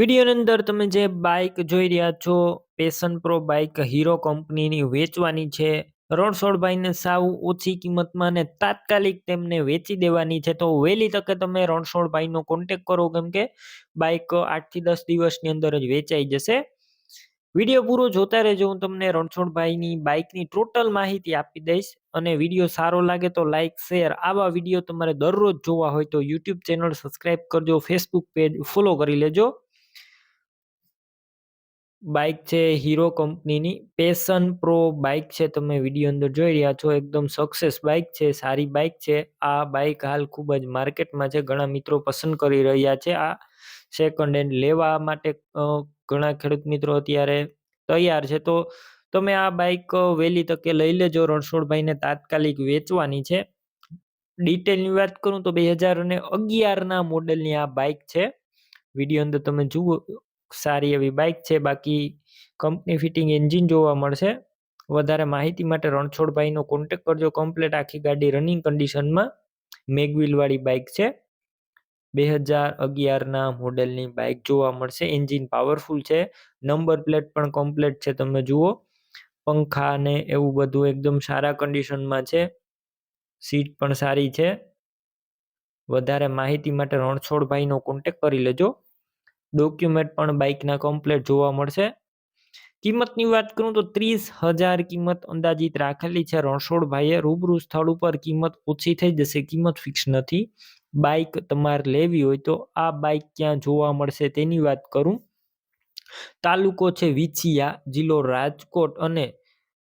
વિડીયોની અંદર તમે જે બાઇક જોઈ રહ્યા છો પેશન પ્રો બાઇક હીરો કંપનીની વેચવાની છે. રણછોડભાઈને સાવ ઓછી કિંમતમાં ને તાત્કાલિક તેમને વેચી દેવાની છે. તો વહેલી તકે તમે રણછોડભાઈનો કોન્ટેક કરો, કેમ કે બાઇક આઠથી દસ દિવસની અંદર જ વેચાઈ જશે. વીડિયો પૂરો જોતા રહેજો, હું તમને રણછોડભાઈની બાઇકની ટોટલ માહિતી આપી દઈશ અને વીડિયો સારો લાગે તો લાઇક શેર આવા વીડિયો તમારે દરરોજ જોવા હોય તો યુટ્યુબ ચેનલ સબસ્ક્રાઈબ કરજો ફેસબુક પેજ ફોલો કરી લેજો. બાઇક છે, હીરો કંપનીની પેશન પ્રો બાઇક છે, તમે વીડિયો અંદર જોઈ રહ્યા છો. એકદમ સક્સેસ બાઇક છે, સારી બાઇક છે. આ બાઇક હાલ ખૂબ જ માર્કેટમાં છે, ઘણા મિત્રો પસંદ કરી રહ્યા છે. આ સેકન્ડ હેન્ડ લેવા માટે ઘણા ખેડૂત મિત્રો અત્યારે તૈયાર છે. તો તમે આ બાઇક વહેલી તકે લઈ લેજો. રણછોડભાઈને તાત્કાલિક વેચવાની છે. ડિટેલની વાત કરું તો બે હજાર અને અગિયારના મોડેલની આ બાઇક છે. વીડિયો અંદર તમે જુઓ સારી એવી બાઇક છે. બાકી કંપની ફિટિંગ એન્જિન જોવા મળશે. વધારે માહિતી માટે રણછોડભાઈનો કોન્ટેક કરજો. કમ્પ્લેટ આખી ગાડી રનિંગ કન્ડિશનમાં મેગવિલવાળી બાઇક છે. બે હજાર અગિયારના મોડેલની બાઇક જોવા મળશે. એન્જિન પાવરફુલ છે. નંબર પ્લેટ પણ કમ્પ્લેટ છે તમે જુઓ. પંખા ને એવું બધું એકદમ સારા કન્ડિશનમાં છે. સીટ પણ સારી છે. વધારે માહિતી માટે રણછોડભાઈનો કોન્ટેક કરી લેજો. ડોક્યુમેન્ટ પણ બાઇકના કમ્પ્લેટ જોવા મળશે. કિંમતની વાત કરું તો ત્રીસ હજાર કિંમત અંદાજિત રાખેલી છે. રણછોડભાઈએ રૂબરૂ સ્થળ ઉપર કિંમત ઓછી થઈ જશે, કિંમત ફિક્સ નથી. બાઇક તમારે લેવી હોય તો આ બાઇક ક્યાં જોવા મળશે તેની વાત કરું. તાલુકો છે વિછિયા, જિલ્લો રાજકોટ અને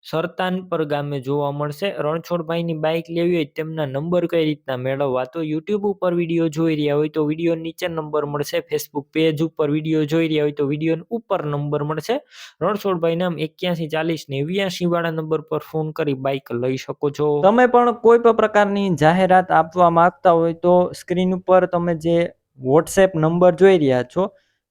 સરતાનપર ગામે જોવા મળશે. રણછોડભાઈની બાઇક લેવી હોય તેમના નંબર કઈ રીતના મેળવવા? તો યુટ્યુબ ઉપર વીડિયો જોઈ રહ્યા હોય તો વીડિયો નીચે નંબર મળશે. ફેસબુક પેજ ઉપર વીડિયો જોઈ રહ્યા હોય તો વીડિયો ઉપર નંબર મળશે. રણછોડભાઈ નામ એક્યાસી ચાલીસ નેવ્યાસી વાળા નંબર પર ફોન કરી બાઇક લઈ શકો છો. તમે પણ કોઈ પણ પ્રકારની જાહેરાત આપવા માંગતા હોય તો સ્ક્રીન ઉપર તમે જે વોટ્સએપ નંબર જોઈ રહ્યા છો